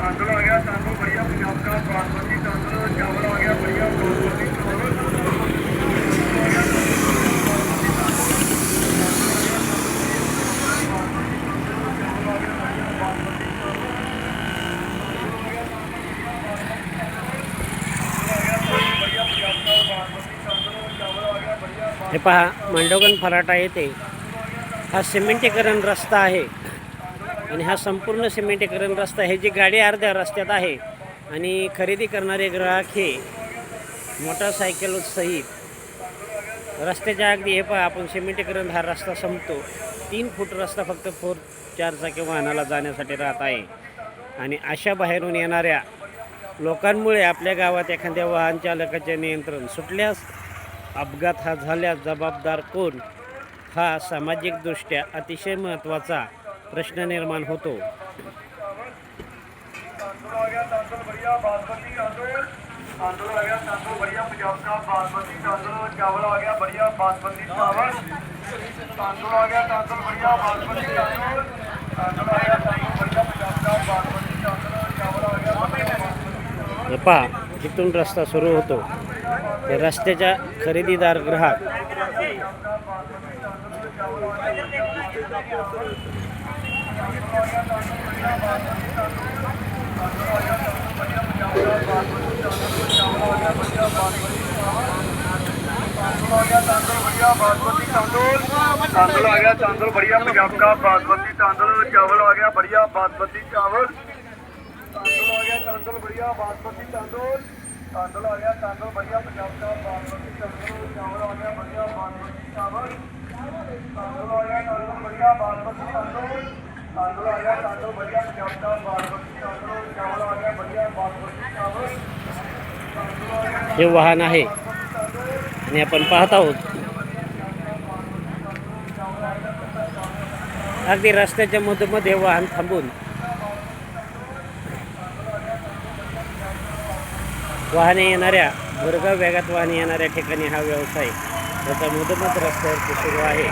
तांदूळ आ गया तांदूळ बढ़िया पंजाब का बासमती तांदूळ चावल आ गया बढ़िया बासमती हे पहा मांडवगण फराटा येथे हा सिमेंटीकरण रस्ता आहे. आणि हा संपूर्ण सिमेंटीकरण रस्ता हे जी गाडी अर्ध्या रस्त्यात आहे. आणि खरेदी करणारे ग्राहक हे मोटरसायकल सहित रस्त्याच्या अगदी हे पहा आपण सिमेंटीकरण हा रस्ता संपतो. तीन फूट रस्ता फक्त फोर चार चाकी वाहनाला जाण्यासाठी राहत आहे. आणि अशा बाहेरून येणाऱ्या लोकांमुळे आपल्या गावात एखाद्या वाहन चालकाचे नियंत्रण सुटल्यास अपघात हा झाल्यास जबाबदार कोण? हा सामाजिकदृष्ट्या अतिशय महत्त्वाचा प्रश्न निर्माण होतो. तांदूळ आ गया बढ़िया पंजाब का बासमती चावल आ गया बढ़िया बासमती चावल आ गया बढ़िया बासमती आ गया बढ़िया पंजाब का बासमती चावल आ गया पहा इथून रस्ता सुरू होतो. रस्त्याच्या खरेदीदार ग्राहक. तांदूळ आ गया तांदूळ बढ़िया बासमती तांदूळ तांदूळ आ गया तांदूळ बढ़िया पंजाब का बासमती तांदूळ चावल आ गया बढ़िया बासमती चावल तांदूळ आ गया तांदूळ बढ़िया बासमती तांदूळ तांदूळ आ गया तांदूळ बढ़िया पंजाब का बासमती तांदूळ चावल आ गया बढ़िया बासमती चावल तांदूळ तांदूळ बढ़िया बासमती तांदूळ तांदूळ तांदूळ बढ़िया बासमती तांदूळ चावल बढ़िया बासमती चावल हे वाहन आहे. आणि आपण पाहत आहोत. अगदी रस्त्याच्या मधोमध्ये वाहन थांबून. वाहने येणाऱ्या भरगाव वेगात वाहने येणाऱ्या ठिकाणी हा व्यवसाय. त्याचा मुदमत रस्त्यावरती सुरू आहे.